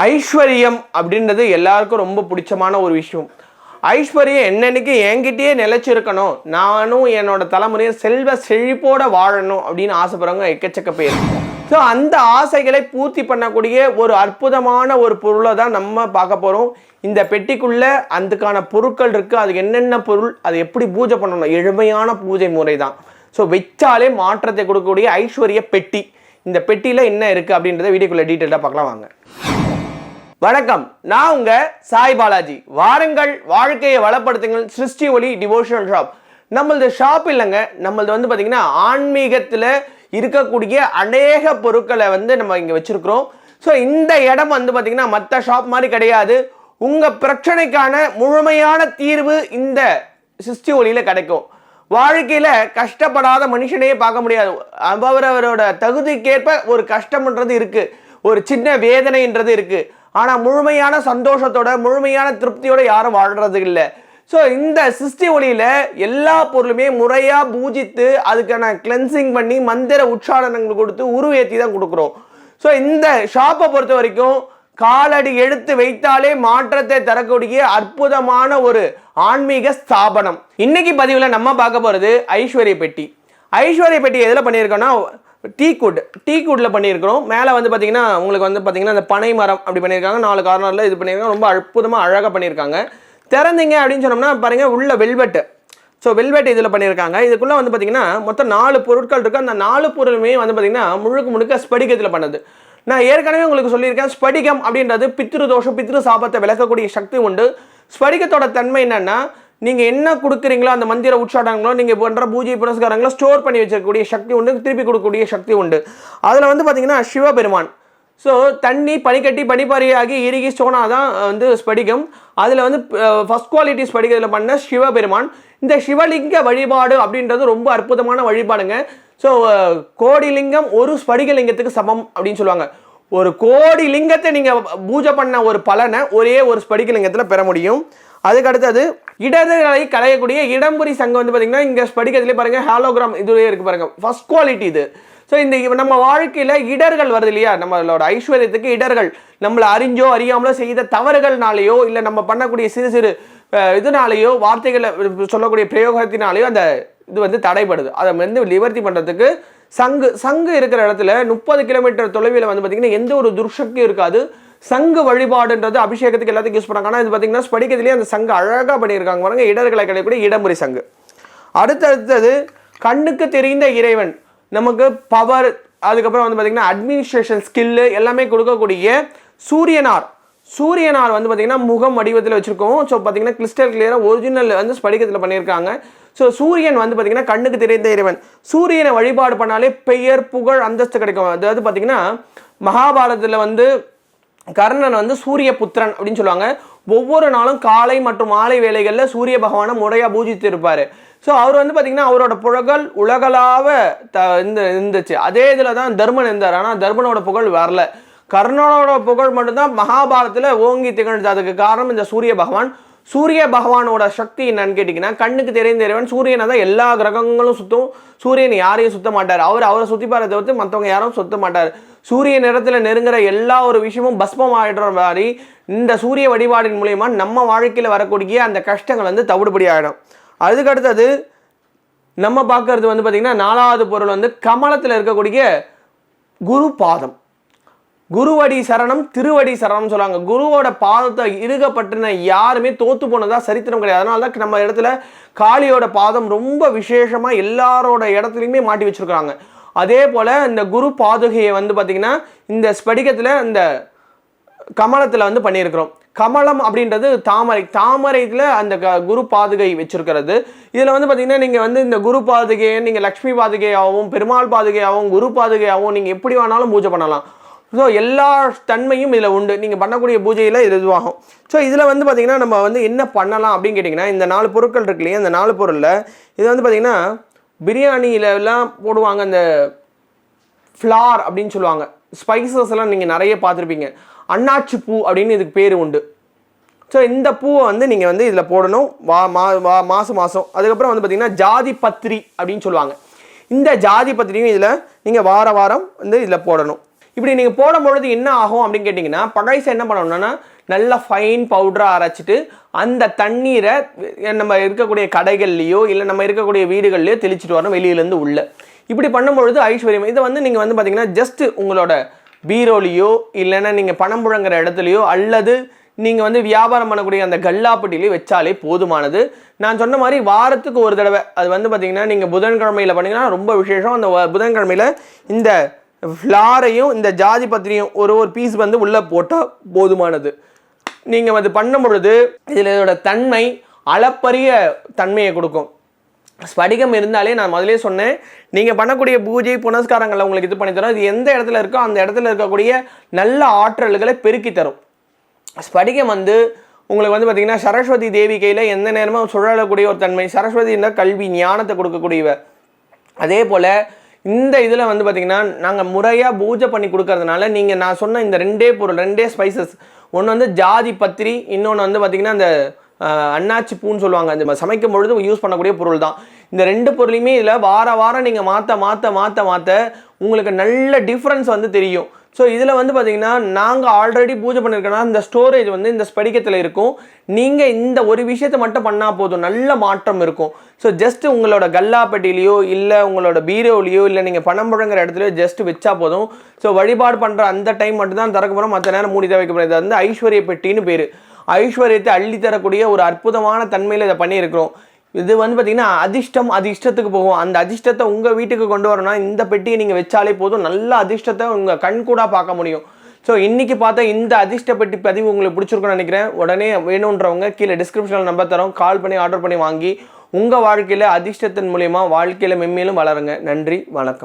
ஐஸ்வர்யம் அப்படின்றது எல்லாருக்கும் ரொம்ப பிடிச்சமான ஒரு விஷயம். ஐஸ்வர்யம் என்னன்னைக்கு என்கிட்டயே நிலைச்சிருக்கணும். நானும் என்னோட தலைமுறையை செல்வ செழிப்போட வாழணும் அப்படின்னு ஆசைப்படுறவங்க எக்கச்சக்க பேர். ஸோ அந்த ஆசைகளை பூர்த்தி பண்ணக்கூடிய ஒரு அற்புதமான ஒரு பொருளை தான் நம்ம பார்க்க போகிறோம் இந்த பெட்டிக்குள்ளே அதுக்கான பொருட்கள் இருக்குது அது என்னென்ன பொருள்? அது எப்படி பூஜை பண்ணணும்? எளிமையான பூஜை முறை தான். ஸோ வச்சாலே மாற்றத்தை கொடுக்கக்கூடிய ஐஸ்வர்ய பெட்டி. இந்த பெட்டியில் என்ன இருக்குது அப்படின்றத வீடியோக்குள்ளே டீட்டெயிலாக பார்க்கலாம் வாங்க. வணக்கம். நான் உங்க சாய் பாலாஜி. வாருங்கள் வாழ்க்கையை வளப்படுத்துங்கள். சிருஷ்டி ஒளி டிவோஷனல் ஷாப் நம்மளது ஷாப் இல்லைங்க. நம்மளது வந்து பார்த்தீங்கன்னா ஆன்மீகத்தில் இருக்கக்கூடிய அநேக பொருட்களை வந்து நம்ம இங்கே வச்சுருக்கிறோம். ஸோ இந்த இடம் வந்து பார்த்தீங்கன்னா மற்ற ஷாப் மாதிரி கிடையாது. உங்கள் பிரச்சனைக்கான முழுமையான தீர்வு இந்த சிருஷ்டி ஒளியில் கிடைக்கும். வாழ்க்கையில் கஷ்டப்படாத மனுஷனையே பார்க்க முடியாது. அவரவரோட தகுதிக்கேற்ப ஒரு கஷ்டம்ன்றது இருக்குது ஒரு சின்ன வேதனைன்றது இருக்குது ஆனால் முழுமையான சந்தோஷத்தோட முழுமையான திருப்தியோட யாரும் வாழ்றது இல்லை ஸோ இந்த சிருஷ்டி ஒளியில் எல்லா பொருளுமே முறையாக பூஜித்து அதுக்கான கிளென்சிங் பண்ணி மந்திர உச்சாரணங்கள் கொடுத்து உருவேற்றி தான் கொடுக்குறோம். ஸோ இந்த ஷாப்பை பொறுத்த வரைக்கும் காலடி எடுத்து வைத்தாலே மாற்றத்தை தரக்கூடிய அற்புதமான ஒரு ஆன்மீக ஸ்தாபனம். இன்னைக்கு பதிவில் நம்ம பார்க்க போகிறது ஐஸ்வர்ய பெட்டி ஐஸ்வர்ய பெட்டி எதில் பண்ணியிருக்கோன்னா டீ குட் டீ குட்டில் பண்ணியிருக்கிறோம். மேலே வந்து பார்த்தீங்கன்னா உங்களுக்கு வந்து பார்த்தீங்கன்னா அந்த பனை மரம் அப்படி பண்ணியிருக்காங்க. நாலு கார்னரில் இது பண்ணியிருக்காங்க. ரொம்ப அற்புதமாக அழகாக பண்ணியிருக்காங்க. திறந்தீங்க அப்படின்னு சொன்னோம்னா பாருங்கள் உள்ள வெல்வெட்டு. ஸோ வெல்வெட் இதில் பண்ணியிருக்காங்க. இதுக்குள்ளே வந்து பார்த்தீங்கன்னா மொத்தம் நாலு பொருட்கள் இருக்குது அந்த நாலு பொருளுமே வந்து பார்த்தீங்கன்னா முழுக்க முழுக்க ஸ்படிகத்தில் பண்ணது. நான் ஏற்கனவே உங்களுக்கு சொல்லியிருக்கேன் ஸ்படிகம் அப்படின்றது பித்ரு தோஷம் பித்ரு சாபத்தை விளக்கக்கூடிய சக்தி உண்டு. ஸ்படிகத்தோட தன்மை என்னென்னா நீங்கள் என்ன கொடுக்குறீங்களோ அந்த மந்திர உச்சாடங்களோ நீங்கள் பண்ணுற பூஜை புரஸ்காரங்களோ ஸ்டோர் பண்ணி வச்சிருக்கக்கூடிய சக்தி உண்டு திருப்பி கொடுக்கக்கூடிய சக்தி உண்டு. அதில் வந்து பார்த்தீங்கன்னா சிவபெருமான். ஸோ தண்ணி பனிக்கட்டி பனிப்பாரியாகி இறுகி ஸ்டோனாக தான் வந்து ஸ்படிகம். அதில் வந்து ஃபஸ்ட் குவாலிட்டி ஸ்படிகத்தில் பண்ண சிவபெருமான். இந்த சிவலிங்க வழிபாடு அப்படின்றது ரொம்ப அற்புதமான வழிபாடுங்க. ஸோ கோடி லிங்கம் ஒரு ஸ்படிகலிங்கத்துக்கு சமம் அப்படின்னு சொல்லுவாங்க. ஒரு கோடி லிங்கத்தை நீங்கள் பூஜை பண்ண ஒரு பலனை ஒரே ஒரு ஸ்படிகலிங்கத்தில் பெற முடியும். அதுக்கு அடுத்தது இடர்களை களையக்கூடிய இடம்புரி சங்கம் வந்து பார்த்தீங்கன்னா இங்கே ஸ்படிகத்திலே பாருங்க ஹாலோகிராம் இதுலேயே இருக்கு பாருங்க. ஃபர்ஸ்ட் குவாலிட்டி இது. ஸோ இந்த நம்ம வாழ்க்கையில் இடர்கள் வருது இல்லையா? நம்மளோட ஐஸ்வர்யத்துக்கு இடர்கள். நம்மளை அறிஞ்சோ அறியாமலோ செய்த தவறுகள்னாலேயோ இல்லை நம்ம பண்ணக்கூடிய சிறு சிறு இதனாலேயோ வார்த்தைகளை சொல்லக்கூடிய பிரயோகத்தினாலேயோ அந்த இது வந்து தடைப்படுது அதை வந்து நிவர்த்தி பண்ணுறதுக்கு சங்கு சங்கு இருக்கிற இடத்துல முப்பது கிலோமீட்டர் தொலைவில் வந்து பார்த்திங்கன்னா எந்த ஒரு துர்சக்தியும் இருக்காது. சங்கு வழிபாடுன்றது அபிஷேகத்துக்கு எல்லாத்துக்கும் யூஸ் பண்ணாங்க ஆனால் இது பார்த்தீங்கன்னா ஸ்படிக்கத்திலேயே அந்த சங்கு அழகாக பண்ணியிருக்காங்க. பாருங்கள் இடர்களை கிடைக்கக்கூடிய இடமுறை சங்கு. அடுத்தடுத்தது கண்ணுக்கு தெரிந்த இறைவன். நமக்கு பவர் அதுக்கப்புறம் வந்து பார்த்தீங்கன்னா அட்மினிஸ்ட்ரேஷன் ஸ்கில்லு எல்லாமே கொடுக்கக்கூடிய சூரியனார். சூரியனார் வந்து பார்த்தீங்கன்னா முகம் வடிவத்தில் வச்சுருக்கோம். ஸோ பார்த்தீங்கன்னா கிறிஸ்டல் கிளியராக ஒரிஜினல் வந்து ஸ்படிகத்தில் பண்ணியிருக்காங்க. ஸோ சூரியன் வந்து பார்த்தீங்கன்னா கண்ணுக்கு தெரிந்த இறைவன். சூரியனை வழிபாடு பண்ணாலே பெயர் புகழ் அந்தஸ்து கிடைக்கும். அதாவது பார்த்தீங்கன்னா மகாபாரதத்தில் வந்து கர்ணன் வந்து சூரிய புத்திரன் அப்படின்னு சொல்லுவாங்க. ஒவ்வொரு நாளும் காலை மற்றும் மாலை வேலைகளில் சூரிய பகவானை முறையாக பூஜித்து இருப்பார். ஸோ அவர் வந்து பார்த்திங்கன்னா அவரோட புகழ் உலகளாவ த இந்த இருந்துச்சு. அதே இதில் தான் தர்மன் இருந்தார். ஆனால் தர்மனோட புகழ் வரல. கர்ணனோட புகழ் மட்டும்தான் மகாபாரதத்தில் ஓங்கி திகழ்ந்தது. அதுக்கு காரணம் இந்த சூரிய பகவான். சூரிய பகவானோட சக்தி என்னன்னு கேட்டிங்கன்னா கண்ணுக்கு தெரியும் தெரியவன் சூரியனை தான் எல்லா கிரகங்களும் சுற்றும் சூரியன் யாரையும் சுத்த மாட்டார். அவர் அவரை சுற்றிப்பாரை தவிர்த்து மற்றவங்க யாரும் சுத்த மாட்டார். சூரிய நிறத்தில் நெருங்குற எல்லா ஒரு விஷயமும் பஸ்மம் ஆகிடுற மாதிரி இந்த சூரிய வழிபாடின் மூலயமா நம்ம வாழ்க்கையில் வரக்கூடிய அந்த கஷ்டங்கள் வந்து தவிடுபடி ஆகிடும் அதுக்கு அடுத்தது நம்ம பார்க்கறது வந்து பார்த்திங்கன்னா நாலாவது பொருள் வந்து கமலத்தில் இருக்கக்கூடிய குரு பாதம். குருவடி சரணம் திருவடி சரணம் சொல்லுவாங்க. குருவோட பாதத்தை இறுகப்பட்டுன யாருமே தோத்து போனதா சரித்திரம் கிடையாது. அதனால தான் நம்ம இடத்துல காளியோட பாதம் ரொம்ப விசேஷமாக எல்லாரோட இடத்துலையுமே மாட்டி வச்சுருக்காங்க அதே போல் இந்த குரு பாதுகையை வந்து பார்த்திங்கன்னா இந்த ஸ்படிகத்தில் இந்த கமலத்தில் வந்து பண்ணியிருக்கிறோம். கமலம் அப்படின்றது தாமரை தாமரையில் அந்த க குரு பாதுகை வச்சுருக்கிறது. இதில் வந்து பார்த்திங்கன்னா நீங்கள் வந்து இந்த குரு பாதுகையை நீங்கள் லக்ஷ்மி பாதுகையாகவும் பெருமாள் பாதுகையாகவும் குரு பாதுகையாகவும் நீங்கள் எப்படி வேணாலும் பூஜை பண்ணலாம். ஸோ எல்லா தன்மையும் இதில் உண்டு. நீங்கள் பண்ணக்கூடிய பூஜையில் இது இதுவாகும். ஸோ இதில் வந்து பார்த்திங்கன்னா நம்ம வந்து என்ன பண்ணலாம் அப்படின்னு கேட்டிங்கன்னா இந்த நாலு பொருட்கள் இருக்கு இல்லையா இந்த நாலு பொருளில் இது வந்து பார்த்திங்கன்னா பிரியாணியிலலாம் போடுவாங்க அந்த ஃப்ளார் அப்படின்னு சொல்லுவாங்க. ஸ்பைசஸ் எல்லாம் நீங்கள் நிறைய பார்த்துருப்பீங்க. அன்னாச்சி பூ அப்படின்னு இதுக்கு பேர் உண்டு. ஸோ இந்த பூவை வந்து நீங்கள் வந்து இதில் போடணும். வா மா வா மாதம் மாதம் அதுக்கப்புறம் வந்து பார்த்திங்கன்னா ஜாதி பத்திரி அப்படின்னு சொல்லுவாங்க. இந்த ஜாதி பத்திரியும் இதில் நீங்கள் வார வாரம் வந்து இதில் போடணும். இப்படி நீங்கள் போடும் பொழுது என்ன ஆகும் அப்படின்னு கேட்டிங்கன்னா பகைசை என்ன பண்ணணும்னா நல்லா ஃபைன் பவுடராக அரைச்சிட்டு அந்த தண்ணீரை நம்ம இருக்கக்கூடிய கடைகள்லையோ இல்லை நம்ம இருக்கக்கூடிய வீடுகள்லையோ தெளிச்சிட்டு வரணும் வெளியிலேருந்து உள்ள. இப்படி பண்ணும்பொழுது ஐஸ்வர்யம் இதை வந்து நீங்கள் வந்து பார்த்தீங்கன்னா ஜஸ்ட் உங்களோட பீரோலையோ இல்லைன்னா நீங்கள் பணம் புழங்குற இடத்துலையோ அல்லது நீங்கள் வந்து வியாபாரம் பண்ணக்கூடிய அந்த கல்லாப்பட்டிலையோ வச்சாலே போதுமானது. நான் சொன்ன மாதிரி வாரத்துக்கு ஒரு தடவை அது வந்து பார்த்தீங்கன்னா நீங்கள் புதன்கிழமையில் பண்ணீங்கன்னா ரொம்ப விசேஷம். அந்த வ- புதன்கிழமையில் இந்த ஃப்ளாரையும் இந்த ஜாதி பத்திரியும் ஒரு ஒரு பீஸ் வந்து உள்ளே போட்டால் போதுமானது. நீங்கள் அது பண்ணும் பொழுது இதில் இதோட தன்மை அளப்பரிய தன்மையை கொடுக்கும். ஸ்படிகம் இருந்தாலே நான் முதலே சொன்னேன் நீங்கள் பண்ணக்கூடிய பூஜை புனஸ்காரங்களை உங்களுக்கு இது பண்ணி தரும். இது எந்த இடத்துல இருக்கோ அந்த இடத்துல இருக்கக்கூடிய நல்ல ஆற்றல்களை பெருக்கி தரும். ஸ்படிகம் வந்து உங்களுக்கு வந்து பார்த்தீங்கன்னா சரஸ்வதி தேவி கையில் எந்த நேரமும் சுழலக்கூடிய ஒரு தன்மை சரஸ்வதி கல்வி ஞானத்தை கொடுக்கக்கூடியவ அதே போல் இந்த இதில் வந்து பார்த்தீங்கன்னா நாங்கள் முறையாக பூஜை பண்ணி கொடுக்கறதுனால நீங்கள் நான் சொன்ன இந்த ரெண்டே பொருள் ரெண்டே ஸ்பைசஸ் ஒன்று வந்து ஜாதி பத்திரி இன்னொன்று வந்து பார்த்தீங்கன்னா அந்த அண்ணாச்சி அன்னாச்சி பூன்னு சொல்லுவாங்க. அந்த சமைக்கும் பொழுது யூஸ் பண்ணக்கூடிய பொருள் தான் இந்த ரெண்டு பொருளையுமே இதில் வார வாரம் நீங்கள் மாற்ற மாற்ற மாற்ற மாற்ற உங்களுக்கு நல்ல டிஃப்ரென்ஸ் வந்து தெரியும். ஸோ இதில் வந்து பார்த்தீங்கன்னா நாங்கள் ஆல்ரெடி பூஜை பண்ணியிருக்கோன்னா இந்த ஸ்டோரேஜ் வந்து இந்த ஸ்படிக்கத்தில் இருக்கும். நீங்கள் இந்த ஒரு விஷயத்தை மட்டும் பண்ணால் போதும். நல்ல மாற்றம் இருக்கும். ஸோ ஜஸ்ட் உங்களோட கல்லாப்பட்டிலையோ இல்லை உங்களோட பீரோலையோ இல்லை நீங்கள் பணம் புழங்குற இடத்துலையோ ஜஸ்ட் வச்சா போதும். ஸோ வழிபாடு பண்ணுற அந்த டைம் மட்டும் தான் திறக்க போகிறோம் மற்ற நேரம் மூடி தான் வைக்க போகிறது வந்து ஐஸ்வர்ய பெட்டின்னு பேர். ஐஸ்வர்யத்தை அள்ளி தரக்கூடிய ஒரு அற்புதமான தன்மையில் இதை பண்ணியிருக்கிறோம். இது வந்து பார்த்தீங்கன்னா அதிர்ஷ்டம் அது இஷ்டத்துக்கு போகும். அந்த அதிர்ஷ்டத்தை உங்கள் வீட்டுக்கு கொண்டு வரணும்னா இந்த பெட்டியை நீங்கள் வச்சாலே போதும். நல்ல அதிர்ஷ்டத்தை உங்கள் கண் கூட பார்க்க முடியும். ஸோ இன்றைக்கி பார்த்தா இந்த அதிர்ஷ்ட பெட்டி பதிவு உங்களுக்கு பிடிச்சிருக்கும்னு நினைக்கிறேன். உடனே வேணுன்றவங்க கீழே டிஸ்கிரிப்ஷனில் நம்பர் தரோம். கால் பண்ணி ஆர்டர் பண்ணி வாங்கி உங்கள் வாழ்க்கையில் அதிர்ஷ்டத்தின் மூலயமா வாழ்க்கையில் மென்மேலும் வளருங்க. நன்றி வணக்கம்.